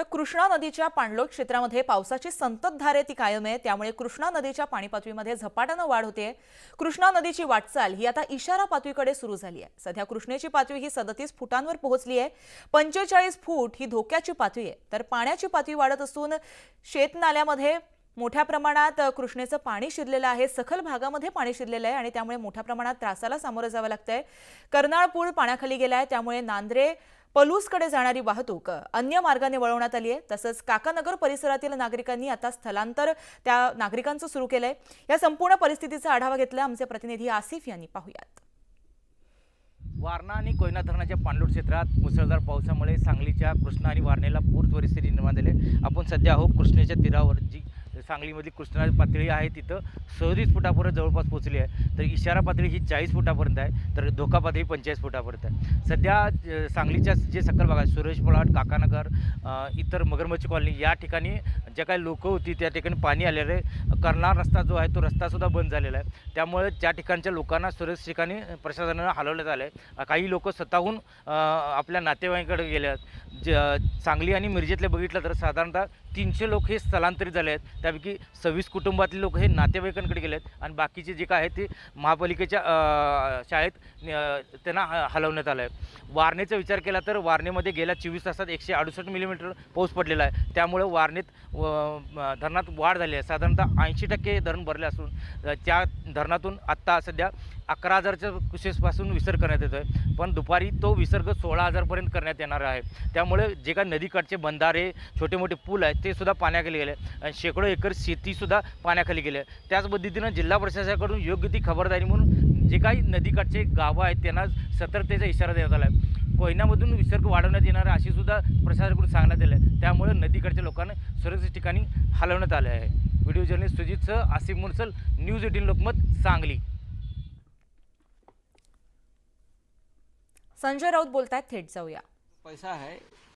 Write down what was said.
तर कृष्णा नदीच्या पाणलोट क्षेत्रामध्ये पावसाची संततधार आहे ती कायम आहे. त्यामुळे कृष्णा नदीच्या पाणी पातळीमध्ये झपाट्यानं वाढ होते. कृष्णा नदीची वाटचाल ही आता इशारा पातळीकडे सुरू झाली आहे. सध्या कृष्णेची पातळी ही सदतीस फुटांवर पोहोचली आहे. पंचेचाळीस फूट ही धोक्याची पातळी आहे. तर पाण्याची पातळी वाढत असून शेतनाल्यामध्ये मोठ्या प्रमाणात कृष्णेचं पाणी शिरलेलं आहे. सखल भागामध्ये पाणी शिरलेलं आहे आणि त्यामुळे मोठ्या प्रमाणात त्रासाला सामोरं जावं लागतंय. कर्नाळ पूल पाण्याखाली गेला आहे त्यामुळे नांद्रे पलूसकडे जाणारी वाहतूक अन्य मार्गाने वळवण्यात आली आहे. तसंच काकानगर परिसरातील नागरिकांनी आता स्थलांतर त्या नागरिकांचं सुरू केलंय. या संपूर्ण परिस्थितीचा आढावा घेतला आमचे प्रतिनिधी आसिफ यांनी. पाहूयात. वारणा आणि कोयना धरणाच्या पाणलोट क्षेत्रात मुसळधार पावसामुळे सांगलीच्या कृष्णा आणि वारणेला पूर परिस्थिती निर्माण झाली आपण सध्या आहोत कृष्णेच्या तीरावर जी सांगलीमधली कृष्णा पातळी आहे तिथं. सदतीस फुटापर्यंत जवळपास पोहोचली आहे. तर इशारा पातळी ही चाळीस फुटापर्यंत आहे. तर धोका पातळी पंचेचाळीस फुटापर्यंत आहे. सध्या सांगलीच्या जे सखल भाग आहे सुरेश पलाट काकानगर इतर मगरमच्छ कॉलनी या ठिकाणी ज्या काही लोकं होती त्या ठिकाणी पाणी आलेलं आहे. करणार रस्ता जो आहे तो रस्तासुद्धा बंद झालेला आहे. त्यामुळे त्या ठिकाणच्या लोकांना सुरक्षित ठिकाणी प्रशासनानं हलवण्यात आलं आहे काही लोक स्वतःहून आपल्या नातेवाईकांकडे गेले आहेत. ज सांगली आणि मिरजेतले बघितलं तर साधारणतः तीनशे लोक हे स्थलांतरित झाले आहेत. त्या त्यापैकी सव्वीस कुटुंबातले लोक हे नातेवाईकांकडे गेले आहेत आणि बाकीचे जे काय आहे ते महापालिकेच्या शाळेत त्यांना ह- हलवण्यात आलं आहे वारणेचा विचार केला तर वारणेमध्ये गेल्या चोवीस तासात एकशे अडुसष्ट मिलीमीटर पाऊस पडलेला आहे. त्यामुळे वारणेत व, धरणात वाढ झाली आहे. साधारणतः ऐंशी टक्के धरण भरले असून त्या धरणातून आत्ता सध्या अकरा हजारच्या कुशेसपासून विसर्ग करण्यात येतो आहे पण दुपारी तो विसर्ग सोळा हजारपर्यंत करण्यात येणार आहे. त्यामुळे जे काही नदीकाठचे बंधारे छोटे मोठे पूल आहेत ते सुद्धा पाण्याखाली गेले. आणि शेकडो एकर शेतीसुद्धा पाण्याखाली गेले. त्याच पद्धतीनं जिल्हा प्रशासनाकडून योग्य ती खबरदारी म्हणून जे काही नदीकाठचे गावं आहेत त्यांना सतर्कतेचा इशारा देण्यात आला आहे कोयनामधून विसर्ग वाढवण्यात येणार आहे अशी सुद्धा प्रशासनाकडून सांगण्यात आलं आहे त्यामुळे नदीकडच्या लोकांना सुरक्षित ठिकाणी हलवण्यात आले आहे व्हिडिओ जर्नलिस्ट सुजितसह आसिफ मुनसल न्यूज एटीन लोकमत सांगली. संजय राऊत बोलतायत थेट जाऊया. पैसा है